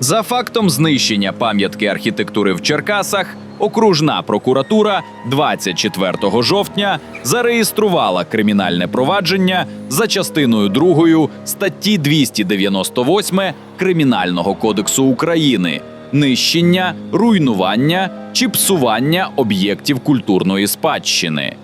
За фактом знищення пам'ятки архітектури в Черкасах, окружна прокуратура 24 жовтня зареєструвала кримінальне провадження за частиною 2 статті 298 Кримінального кодексу України нищення, руйнування чи псування об'єктів культурної спадщини.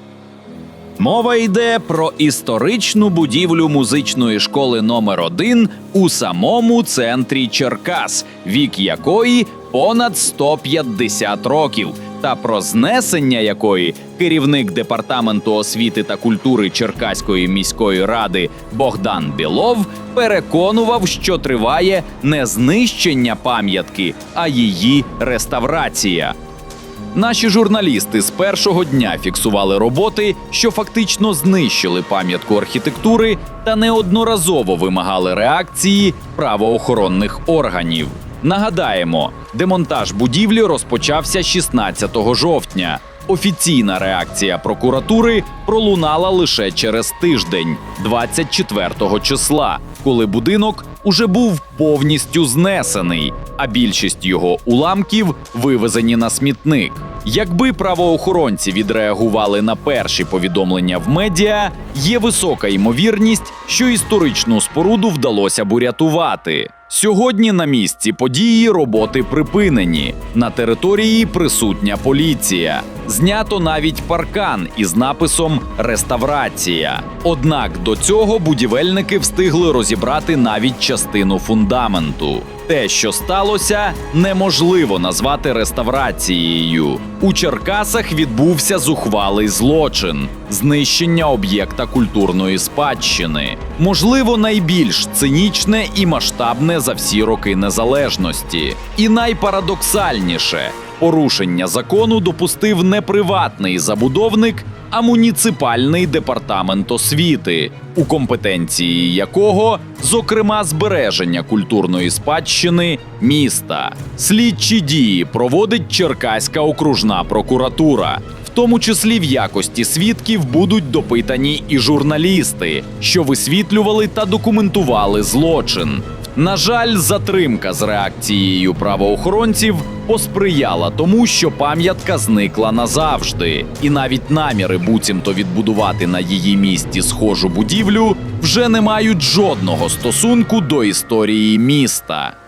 Мова йде про історичну будівлю музичної школи номер 1 у самому центрі Черкас, вік якої понад 150 років, та про знесення якої керівник департаменту освіти та культури Черкаської міської ради Богдан Білов переконував, що триває не знищення пам'ятки, а її реставрація. Наші журналісти з першого дня фіксували роботи, що фактично знищили пам'ятку архітектури та неодноразово вимагали реакції правоохоронних органів. Нагадаємо, демонтаж будівлі розпочався 16 жовтня. Офіційна реакція прокуратури пролунала лише через тиждень, 24 числа, коли будинок уже був повністю знесений, а більшість його уламків вивезені на смітник. Якби правоохоронці відреагували на перші повідомлення в медіа, є висока ймовірність, що історичну споруду вдалося б урятувати. Сьогодні на місці події роботи припинені. На території присутня поліція. Знято навіть паркан із написом Реставрація. Однак до цього будівельники встигли розібрати навіть частину фундаменту. Те, що сталося, неможливо назвати реставрацією. У Черкасах відбувся зухвалий злочин знищення об'єкта культурної спадщини. Можливо, найбільш цинічне і масштабне за всі роки незалежності. І найпарадоксальніше порушення закону допустив не приватний забудовник, а муніципальний департамент освіти, у компетенції якого, зокрема, збереження культурної спадщини міста. Слідчі дії проводить Черкаська окружна прокуратура. Тому числі в якості свідків будуть допитані і журналісти, що висвітлювали та документували злочин. На жаль, затримка з реакцією правоохоронців посприяла тому, що пам'ятка зникла назавжди, і навіть наміри буцімто відбудувати на її місці схожу будівлю вже не мають жодного стосунку до історії міста.